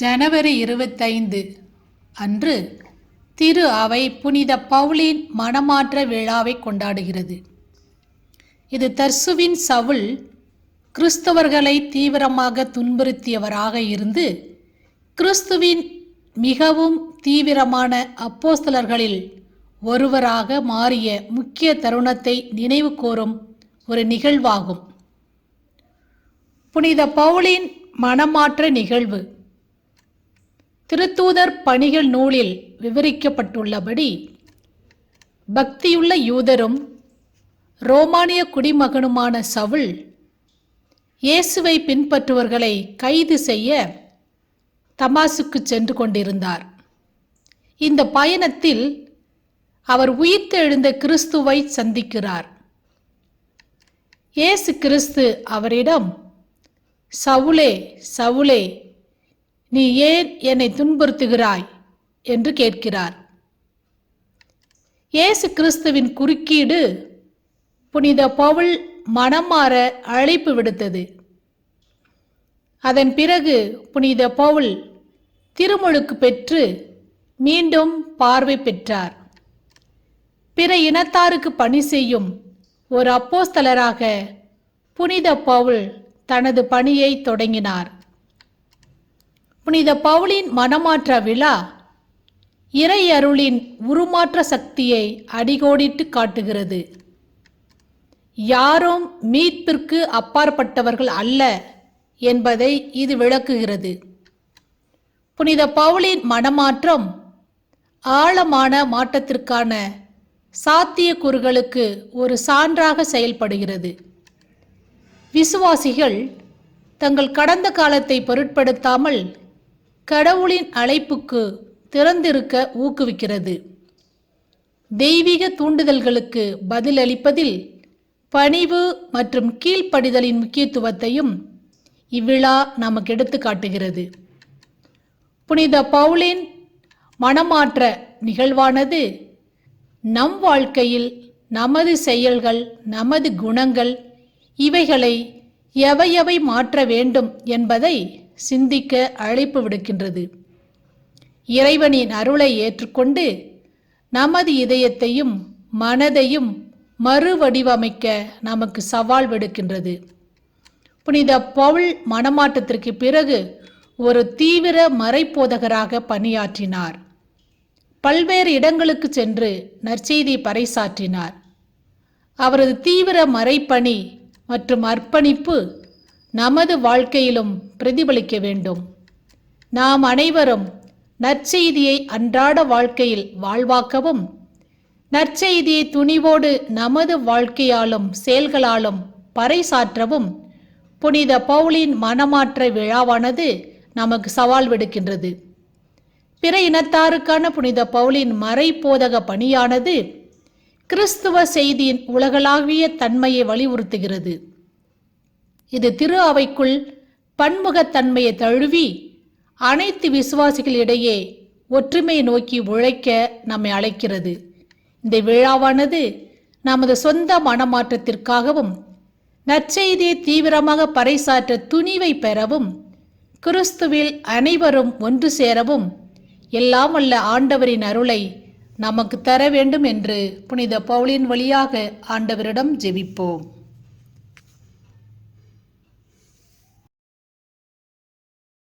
ஜனவரி இருபத்தைந்து அன்று திரு அவை புனித பவுலின் மனமாற்ற விழாவை கொண்டாடுகிறது. இது தர்சுவின் சவுல் கிறிஸ்தவர்களை தீவிரமாக துன்புறுத்தியவராக இருந்து கிறிஸ்துவின் மிகவும் தீவிரமான அப்போஸ்தலர்களில் ஒருவராக மாறிய முக்கிய தருணத்தை நினைவுகூரும் ஒரு நிகழ்வாகும். புனித பவுலின் மனமாற்ற நிகழ்வு. திருத்தூதர் பணிகள் நூலில் விவரிக்கப்பட்டுள்ளபடி பக்தியுள்ள யூதரும் ரோமானிய குடிமகனுமான சவுல் இயேசுவை பின்பற்றுவர்களை கைது செய்ய தமாசுக்கு சென்று கொண்டிருந்தார். இந்த பயணத்தில் அவர் உயிர்த்தெழுந்த கிறிஸ்துவை சந்திக்கிறார். இயேசு கிறிஸ்து அவரிடம் சவுலே சவுலே நீ ஏன் என்னை துன்புறுத்துகிறாய்? என்று கேட்கிறார். இயேசு கிறிஸ்துவின் குறுக்கீடு புனித பவுல் மனமாற அழைப்பு விடுத்தது. அதன் பிறகு புனித பவுல் திருமுழுக்கு பெற்று மீண்டும் பார்வை பெற்றார். பிற இனத்தாருக்கு பணி செய்யும் ஒரு அப்போஸ்தலராக புனித பவுல் தனது பணியை தொடங்கினார். புனித பவுலின் மனமாற்ற விழா இறை அருளின் உருமாற்ற சக்தியை அடிகோடிட்டு காட்டுகிறது. யாரும் மீட்பிற்கு அப்பாற்பட்டவர்கள் அல்ல என்பதை இது விளக்குகிறது. புனித பவுலின் மனமாற்றம் ஆழமான மாற்றத்திற்கான சாத்தியக்கூறுகளுக்கு ஒரு சான்றாக செயல்படுகிறது. விசுவாசிகள் தங்கள் கடந்த காலத்தை பொருட்படுத்தாமல் கடவுளின் அழைப்புக்கு திறந்திருக்க ஊக்குவிக்கிறது. தெய்வீக தூண்டுதல்களுக்கு பதிலளிப்பதில் பணிவு மற்றும் கீழ்ப்படிதலின் முக்கியத்துவத்தையும் இவ்விழா நமக்கு எடுத்து காட்டுகிறது. புனித பவுலின் மனமாற்ற நிகழ்வானது நம் வாழ்க்கையில் நமது செயல்கள் நமது குணங்கள் இவைகளை எவையவை மாற்ற வேண்டும் என்பதை சிந்திக்க அழைப்பு விடுக்கின்றது. இறைவனின் அருளை ஏற்றுக்கொண்டு நமது இதயத்தையும் மனதையும் மறுவடிவமைக்க நமக்கு சவால் விடுக்கின்றது. புனித பவுல் மனமாற்றத்திற்கு பிறகு ஒரு தீவிர மறைப்போதகராக பணியாற்றினார். பல்வேறு இடங்களுக்கு சென்று நற்செய்தி பறைசாற்றினார். அவரது தீவிர மறைப்பணி மற்றும் அர்ப்பணிப்பு நமது வாழ்க்கையிலும் பிரதிபலிக்க வேண்டும். நாம் அனைவரும் நற்செய்தியை அன்றாட வாழ்க்கையில் வாழ்வாக்கவும் நற்செய்தியை துணிவோடு நமது வாழ்க்கையாலும் செயல்களாலும் பறைசாற்றவும் புனித பவுலின் மனமாற்ற விழாவானது நமக்கு சவால் விடுக்கின்றது. பிற இனத்தாருக்கான புனித பவுலின் மறைப்போதக பணியானது கிறிஸ்துவ செய்தியின் உலகளாவிய தன்மையை வலியுறுத்துகிறது. இது திரு அவைக்குள் பன்முகத்தன்மையை தழுவி அனைத்து விசுவாசிகளிடையே ஒற்றுமை நோக்கி உழைக்க நம்மை அழைக்கிறது. இந்த விழாவானது நமது சொந்த மனமாற்றத்திற்காகவும் நற்செய்தியை தீவிரமாக பறைசாற்ற துணிவை பெறவும் கிறிஸ்துவில் அனைவரும் ஒன்று சேரவும் எல்லாம் அல்ல ஆண்டவரின் அருளை நமக்கு தர வேண்டும் என்று புனித பவுலின் வழியாக ஆண்டவரிடம் ஜெபிப்போம்.